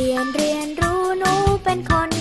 เรียนเรียนรู้หนูเป็นคน